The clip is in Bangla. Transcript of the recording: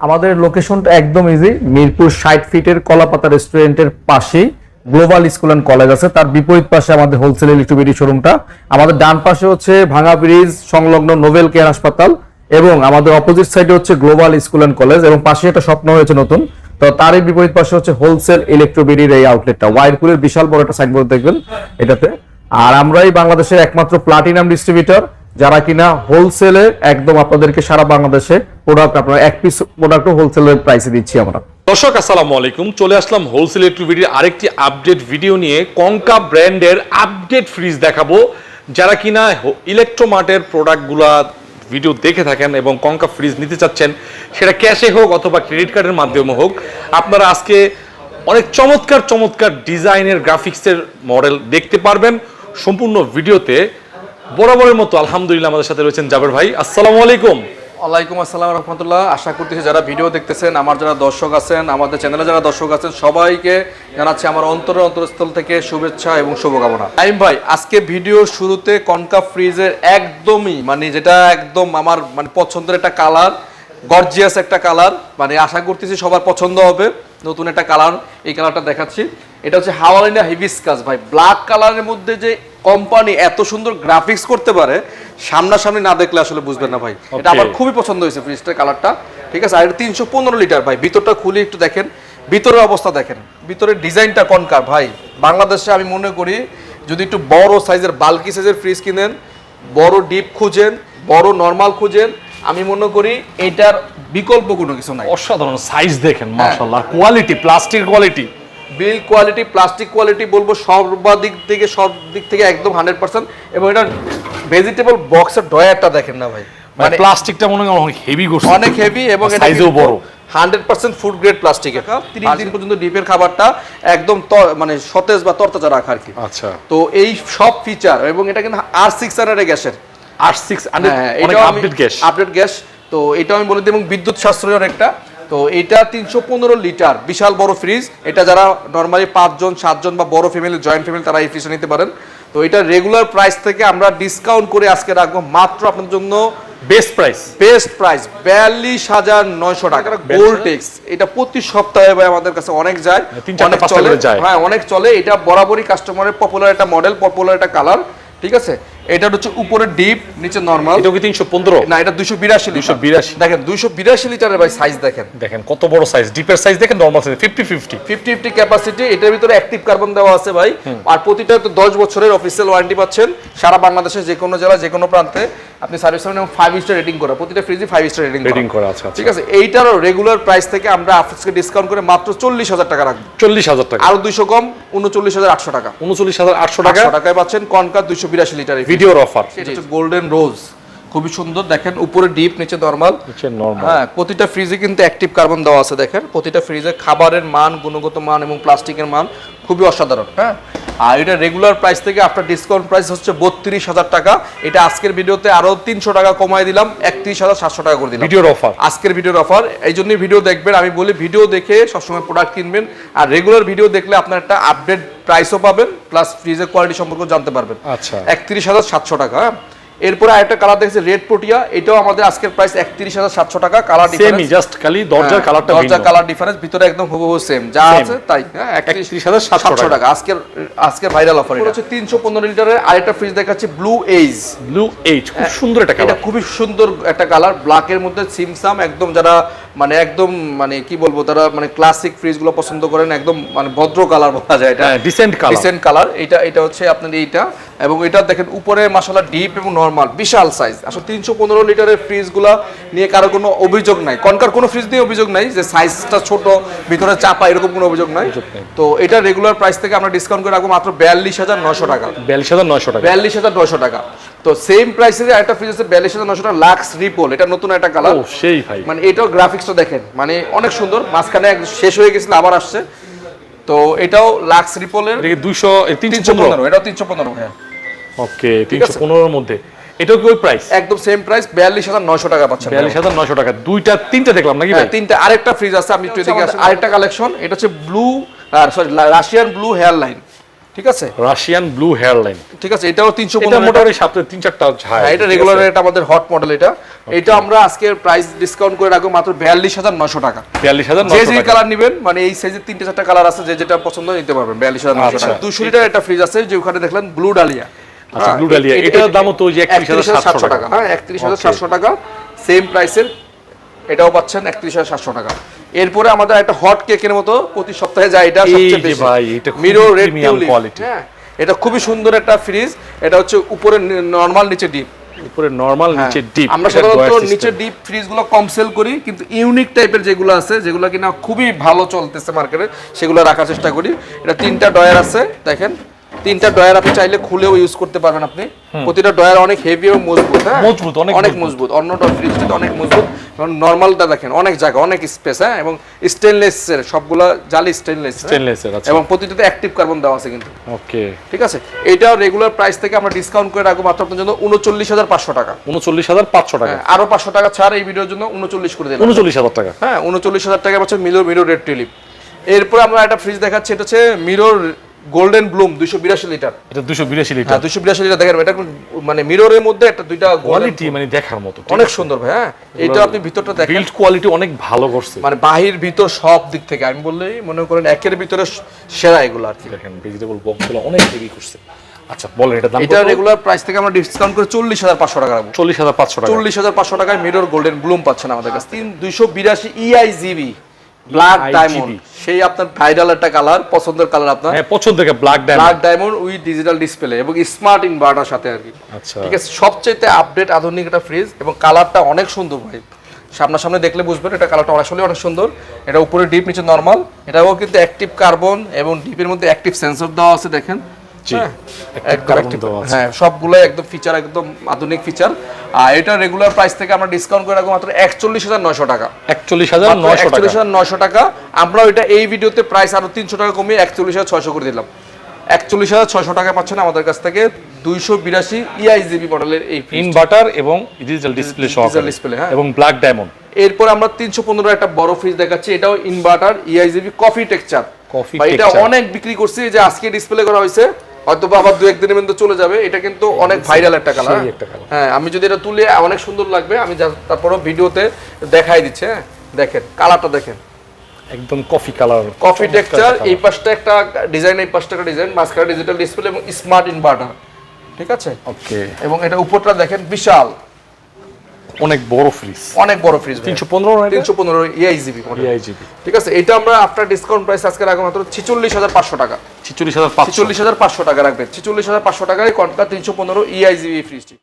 আমাদের লোকেশনটা একদম ইজি মিরপুর ষাট ফিটের কলাপাতা রেস্টুরেন্টের পাশেই গ্লোবাল স্কুল অ্যান্ড কলেজ আছে। তার বিপরীত পাশে আমাদের হোলসেল ইলেকট্রিবিটি শোরুমটা আমাদের ডান পাশে হচ্ছে ভাঙা ব্রিজ সংলগ্ন নোবেল কেয়ার হাসপাতাল এবং আমাদের অপোজিট সাইডে হচ্ছে গ্লোবাল স্কুল অ্যান্ড কলেজ এবং পাশে একটা স্বপ্ন হয়েছে নতুন। তো তারই বিপরীত পাশে হচ্ছে হোলসেল ইলেকট্রোবিডির এই আউটলেটটা ওয়াইরপুলের বিশাল বড় একটা সাইনবোর্ড দেখবেন এটাতে। আর আমরাই বাংলাদেশের একমাত্র প্লাটিনাম ডিস্ট্রিবিউটর যারা কিনা হোলসেলে একদম আপনাদেরকে সারা বাংলাদেশে প্রোডাক্ট আপনারা এক পিস প্রোডাক্ট হোলসেলের প্রাইসে দিচ্ছি আমরা। দর্শক, আসসালামু আলাইকুম। চলে আসলাম হোলসেল ইলেকট্রিভিটির আরেকটি আপডেট ভিডিও নিয়ে কঙ্কা ব্র্যান্ডের আপডেট ফ্রিজ দেখাবো। যারা কিনা ইলেকট্রোমার্টের প্রোডাক্টগুলা ভিডিও দেখে থাকেন এবং কঙ্কা ফ্রিজ নিতে চাচ্ছেন, সেটা ক্যাশে হোক অথবা ক্রেডিট কার্ডের মাধ্যমে হোক, আপনারা আজকে অনেক চমৎকার চমৎকার ডিজাইনের গ্রাফিক্সের মডেল দেখতে পারবেন। সম্পূর্ণ ভিডিওতে বরাবরের মতো আলহামদুলিল্লাহ আমাদের সাথে রয়েছেন জাবের ভাই। আসসালামু আলাইকুম। ওয়ালাইকুম আসসালাম রহমতুল্লাহ। আশা করতেছি যারা ভিডিও দেখতেছেন, আমার যারা দর্শক আছেন, আমাদের চ্যানেলে যারা দর্শক আছেন, সবাইকে জানাচ্ছি আমার অন্তরের অন্তরস্থল থেকে শুভেচ্ছা এবং শুভকামনা। টাইম ভাই, আজকে ভিডিও শুরুতে কনকা ফ্রিজের একদমই মানে যেটা একদম আমার মানে পছন্দের একটা কালার, গর্জিয়াস একটা কালার মানে আশা করতেছি সবার পছন্দ হবে, নতুন একটা কালার, এই কালারটা দেখাচ্ছি। এটা হচ্ছে হাওয়ালিনা হিবিসকাস ভাই, ব্ল্যাক কালারের মধ্যে যে কোম্পানি এত সুন্দর গ্রাফিক্স করতে পারে সামনাসামনি না দেখলে আসলে বুঝবেন না ভাই। এটা আমার খুবই পছন্দ হয়েছে ফ্রিজটার কালারটা ঠিক আছে আর এটা তিনশো পনেরো লিটার ভাই। ভিতরটা খুলে একটু দেখেন। ভিতরের অবস্থা দেখেন। ভিতরের ডিজাইনটা কনকার ভাই? বাংলাদেশে আমি মনে করি যদি একটু বড় সাইজের বাল্কি সাইজের ফ্রিজ কিনেন বড় ডিপ খুঁজেন বড় নর্মাল খুঁজেন আমি মনে করি এটার বিকল্প কোনো কিছু নাই। অসাধারণ সাইজ দেখেন মাশাআল্লাহ। কোয়ালিটি প্লাস্টিক কোয়ালিটি বিল কোয়ালিটি প্লাস্টিক কোয়ালিটি বলব সর্বাদিক থেকে সব দিক থেকে একদম হান্ড্রেড পার্সেন্ট। এবং এটার ভেজিটেবল বক্সের ডয়ারটা দেখেন না ভাই। মানে প্লাস্টিকটা মনে হয় অনেক হেভি করছে। অনেক হেভি এবং সাইজও বড়। Hundred percent food grade plastic তিরিশ দিন পর্যন্ত ডিপের খাবারটা একদম মানে সতেজ বা তরতাজা রাখা আর কি। আচ্ছা। তো এই সব ফিচার এবং এটা কিন্তু আর সিক্স হান্ড্রেড গ্যাসের। আর সিক্স হ্যাঁ, অনেক আপডেট গ্যাস। Update gas. তো এটা আমি বলে দিই এবং বিদ্যুৎ সাশ্রয় অনেকটা। তো এটা তিনশো পনেরো লিটার বিশাল বড় ফ্রিজ এটা যারা নর্মালি পাঁচজন সাতজন বা বড় ফ্যামিলি জয়েন্ট ফ্যামিলি তারা এই ফ্রিজটা নিতে পারেন। তো এটা রেগুলার প্রাইস থেকে আমরা ডিসকাউন্ট করে আজকে রাখব মাত্র আপনাদের জন্য বেস্ট প্রাইস বেস্ট প্রাইস বিয়াল্লিশ হাজার নয়শো টাকা। গোলটেক্স এটা প্রতি সপ্তাহে ভাই আমাদের কাছে অনেক যায়। অনেক চলে। যায়। হ্যাঁ অনেক চলে। এটা বরাবরই কাস্টমারের পপুলার একটা মডেল পপুলার একটা কালার ঠিক আছে? এটা হচ্ছে উপরে ডিপ নিচে নর্মাল এটাও কি তিনশো পনেরো? না এটা দুইশো বিরাশি 282 দেখেন দুইশো বিরাশি লিটারের ভাই সাইজ দেখেন। দেখেন কত বড় সাইজ ডিপের সাইজ দেখেন normal size fifty fifty fifty fifty capacity এটার ভিতরে অ্যাক্টিভ কার্বন দেওয়া আছে ভাই। আর প্রতিটা তো দশ বছরের অফিসিয়াল ওয়ারেন্টি পাচ্ছেন। সারা বাংলাদেশের যে কোনো জেলা যে কোনো প্রান্তে আপনি সার্ভিস পাবেন এবং ফাইভ স্টার রেটিং করা। প্রতিটা ফ্রিজে ফাইভ স্টার রেটিং রেটিং করা আছে আচ্ছা। ঠিক আছে? এইটারও রেগুলার প্রাইস থেকে আমরা আজকে ডিসকাউন্ট করে মাত্র চল্লিশ হাজার টাকা রাখব। চল্লিশ হাজার টাকা। আরও দুইশো কম উনচল্লিশ হাজার আটশো টাকা। উনচল্লিশ হাজার আটশো টাকা। টাকা টাকায় পাচ্ছেন কনকা দুইশো বিরাশি লিটারের ভিডিওর অফার হচ্ছে গোল্ডেন রোজ খুবই সুন্দর দেখেন উপরে ডিপ নিচে নর্মাল হচ্ছে নর্মাল হ্যাঁ প্রতিটা ফ্রিজে কিন্তু অ্যাক্টিভ কার্বন দেওয়া আছে দেখেন। প্রতিটা ফ্রিজে খাবারের মান গুণগত মান এবং প্লাস্টিকের মান খুবই অসাধারণ হ্যাঁ? আর এটা রেগুলার প্রাইস থেকে আপনার ডিসকাউন্ট প্রাইস হচ্ছে বত্রিশ হাজার টাকা। এটা আজকের ভিডিওতে আরও তিনশো টাকা কমাই দিলাম একত্রিশ হাজার সাতশো টাকা করে দিলাম। ভিডিওর অফার আজকের ভিডিওর অফার এই জন্যই ভিডিও দেখবেন। আমি বলি ভিডিও দেখে সবসময় প্রোডাক্ট কিনবেন। আর রেগুলার ভিডিও দেখলে আপনার একটা আপডেট প্রাইসও পাবেন প্লাস ফ্রিজের কোয়ালিটি সম্পর্কে জানতে পারবেন। আচ্ছা। একত্রিশ হাজার সাতশো টাকা হ্যাঁ? এরপরে আরেকটা কালার দেখছি রেড প্রোটিয়া এটাও আমাদের আজকের প্রাইস একত্রিশ হাজার সাতশো টাকা কালার সেমই জাস্ট খালি দরজার কালারটা হ্যাঁ, দরজার কালার ডিফারেন্স ভিতরে একদম হুবহু সেম যা আছে তাই হ্যাঁ একত্রিশ 31,700 সাতশো টাকা। আজকের আজকের ভাইরাল অফার এটা। হচ্ছে তিনশো পনেরো লিটারের আরেকটা ফ্রিজ দেখাচ্ছে ব্লু এইজ ব্লু এইচ খুব সুন্দর একটা এটা কালার খুবই সুন্দর একটা কালার ব্ল্যাকের মধ্যে সিমসাম একদম যারা মানে একদম মানে কি বলব তারা মানে ক্লাসিক ফ্রিজগুলো পছন্দ করেন একদম মানে ভদ্র কালার বলা যায় এটা। হ্যাঁ, decent colour। ডিসেন্ট কালার এটা এটা হচ্ছে আপনার এইটা। এবং এটা দেখেন উপরে মাসালা ডিপ এবং নর্মাল বিশাল সাইজ আসলে তিনশো পনেরো লিটারের ফ্রিজগুলা নিয়ে কারও কোনো অভিযোগ নাই। কনকার কোনো ফ্রিজ নিয়ে অভিযোগ নাই যে সাইজটা ছোট ভিতরে চাপা এরকম কোনো অভিযোগ নাই। তো এটা রেগুলার প্রাইস থেকে আমরা ডিসকাউন্ট করে রাখব মাত্র বিয়াল্লিশ হাজার নশো টাকা। বিয়াল্লিশ হাজার নয়শো টাকা। বিয়াল্লিশ হাজার নশো টাকা। তো সেম প্রাইসের একটা ফ্রিজ আছে বিয়াল্লিশ হাজার নশো টাকা লাক্স রিপোল এটা নতুন একটা কালার সেই ভাই। মানে এটাও গ্রাফিক্সটা দেখেন। মানে অনেক সুন্দর। মাঝখানে শেষ হয়ে গেছিল আবার আসছে। তো এটাও লাক্স রিপোলের দুইশো তিনশো পনেরো? এটাও তিনশো পনেরো হ্যাঁ। ওকে তিনশো পনেরোর মধ্যে। এটাও কি ওই প্রাইস একদম সেম প্রাইস বিয়াল্লিশ হাজার নয়শো টাকা পাচ্ছেন বিয়াল্লিশ হাজার নয়শো টাকা। দুইটা তিনটা দেখলাম নাকি ভাই? তিনটা আরেকটা ফ্রিজ আছে আপনি একটু এদিকে আসেন। আরেকটা কালেকশন এটা হচ্ছে blue sorry Russian blue hair line ঠিক আছে? রাশিয়ান ব্লু হেয়ার লাইন ঠিক আছে এটাও তিনশো এটা পনেরো মোটামুটি সাথে তিন চারটা ছায় হ্যাঁ এটা রেগুলার এটা আমাদের হট মডেল এটা। এটা আমরা আজকে প্রাইস ডিসকাউন্ট করে রাখব মাত্র বিয়াল্লিশ হাজার নশো টাকা। বিয়াল্লিশ হাজার যে যে কালার নেবেন মানে এই সাইজের তিনটে চারটা কালার আছে যে যেটা পছন্দ নিতে পারবেন বিয়াল্লিশ হাজার নশো আচ্ছা। টাকা। দুশো লিটার একটা ফ্রিজ আছে যে ওখানে দেখলেন ব্লু ডালিয়া। আচ্ছা, হ্যাঁ, Blue Dahlia, এ- এটার দামও তো ওই যে 31,700 টাকা। হ্যাঁ একত্রিশ হাজার সাতশো টাকা। সেম প্রাইসের এটাও পাচ্ছেন একত্রিশ হাজার সাতশো টাকা। এরপরে আমাদের একটা হট কেকের মতো প্রতি সপ্তাহে যায় এটা সবচেয়ে বেশি। ভাই, এটা মিরো রেড quality। হ্যাঁ এটা খুবই সুন্দর একটা ফ্রিজ এটা হচ্ছে উপরে নর্মাল নিচে ডিপ উপরে নরমাল হ্যাঁ। নিচে ডিপ আমরা সাধারণত নিচে ডিপ ফ্রিজগুলো কম সেল করি কিন্তু ইউনিক টাইপের যেগুলো আছে যেগুলো কিনা খুবই ভালো চলতেছে মার্কেটে সেগুলো রাখার চেষ্টা করি। এটা তিনটা ডয়ার আছে দেখেন। তিনটা ডয়ার আপনি চাইলে খুলেও ইউজ করতে পারবেন আপনি। প্রতিটা ডয়ার অনেক হেভি এবং মজবুত হ্যাঁ? মজবুত, অনেক অনেক মজবুত। অন্য ফ্রিজটা অনেক মজবুত। নর্মালটা দেখেন অনেক জায়গা অনেক স্পেস হ্যাঁ? এবং স্টেনলেস এর সবগুলা জালি স্টেনলেস Stainless এর, আচ্ছা। এবং প্রতিটাতে অ্যাক্টিভ কার্বন দেওয়া আছে কিন্তু। ওকে ঠিক আছে? এটাও রেগুলার প্রাইস থেকে আমরা ডিসকাউন্ট করে রাখব মাত্র আপনার জন্য উনচল্লিশ হাজার পাঁচশো টাকা। উনচল্লিশ হাজার পাঁচশো টাকা। হ্যাঁ, আরও পাঁচশো টাকা ছাড় এই ভিডিওর জন্য উনচল্লিশ করে দিলাম। উনচল্লিশ হাজার টাকা। হ্যাঁ উনচল্লিশ হাজার টাকা পাচ্ছে মিরো মিরো রেড টিউলিপ এরপর আমরা একটা ফ্রিজ দেখাচ্ছি এটা হচ্ছে মিরর গোল্ডেন ব্লুম দুইশো বিরাশি লিটার এটা দুশো বিরাশি লিটার হ্যাঁ দুইশো বিরাশি লিটার দেখেন এটা মানে মিররের মধ্যে একটা দুইটা কোয়ালিটি মানে দেখার মতো অনেক সুন্দর ভাই হ্যাঁ? এটা আপনি ভিতরটা দেখেন। বিল্ড কোয়ালিটি অনেক ভালো করছে। মানে বাহির ভিতর সব দিক থেকে আমি বললেই মনে করেন একের ভিতরে সেরা এগুলো আর কি। দেখেন ভেজিটেবল বক্সগুলো অনেক হেভি করছে। আচ্ছা বলেন এটা দাম এটা রেগুলার প্রাইস থেকে আমরা ডিসকাউন্ট করে চল্লিশ হাজার পাঁচশো টাকা রাখব। চল্লিশ হাজার পাঁচশো টাকা। চল্লিশ হাজার পাঁচশো টাকায় মিরর গোল্ডেন ব্লুম পাচ্ছেন আমাদের কাছে। তিন দুইশো বিরাশি ইআইজিবি ব্ল্যাক ডায়মন্ড সেই আপনার ভাইরাল একটা কালার পছন্দের কালার আপনার? হ্যাঁ পছন্দের black diamond black diamond with digital display এবং স্মার্ট ইনভার্টার সাথে আর কি। আচ্ছা। ঠিক আছে সবচেয়ে আপডেট আধুনিক একটা ফ্রিজ এবং কালারটা অনেক সুন্দর ভাই। সামনাসামনি দেখলে বুঝবেন এটা কালারটা আসলে অনেক সুন্দর। এটা উপরে ডিপ নিচে নর্মাল এটাও কিন্তু অ্যাক্টিভ কার্বন এবং ডিপের মধ্যে অ্যাক্টিভ সেন্সর দেওয়া আছে দেখেন। হ্যাঁ। হ্যাঁ সবগুলোই একদম ফিচার একদম আধুনিক ফিচার আর এটা রেগুলার প্রাইস থেকে আমরা ডিসকাউন্ট করে রাখব মাত্র একচল্লিশ হাজার নয়শো টাকা। একচল্লিশ হাজার একচল্লিশ হাজার নয়শো টাকা। আমরা এই ভিডিওতে প্রাইস আরও তিনশো টাকা কমিয়ে একচল্লিশ হাজার ছয়শো করে দিলাম। একচল্লিশ হাজার ছয়শো টাকা পাচ্ছেন আমাদের কাছ থেকে দুইশো বিরাশি ইআইজিবি মডেলের এই ইনভার্টার এবং ডিজিটাল ডিসপ্লে Digital হ্যাঁ। এবং ব্ল্যাক ডায়মন্ড এরপর আমরা তিনশো পনেরো একটা বড় ফ্রিজ দেখাচ্ছি। এটাও inverter E I G B coffee texture Coffee এটা অনেক বিক্রি করছি যে আজকে ডিসপ্লে করা হয়েছে। হয়তো আবার দু একদিনের মধ্যে চলে যাবে এটা কিন্তু অনেক ভাইরাল একটা কালার একটা colour। হ্যাঁ আমি যদি এটা তুলে অনেক সুন্দর লাগবে আমি তারপরও ভিডিওতে দেখাই দিচ্ছে হ্যাঁ? দেখেন কালারটা দেখেন। একদম কফি কালার কফি টেক্সচার এই পাশটা একটা ডিজাইন এই পাশটা একটা ডিজাইন মাঝখানে ডিজিটাল ডিসপ্লে এবং স্মার্ট ইনভার্টার ঠিক আছে? ওকে এবং এটা উপরটা দেখেন বিশাল। অনেক বড় ফ্রিজ অনেক বড় ফ্রিজ তিনশো পনেরো তিনশো পনেরো ইআইজিবি ইআইজিবি ঠিক আছে এটা আমরা আফটার ডিসকাউন্ট প্রাইস আজকে রাখব মাত্র ছিচল্লিশ হাজার পাঁচশো টাকা। ছিচল্লিশ হাজার পাঁচশো। ছিচল্লিশ হাজার পাঁচশো টাকা রাখবেন। ছিচল্লিশ হাজার পাঁচশো টাকায় কনকা তিনশো পনেরো ইআইজিবি ফ্রিজটি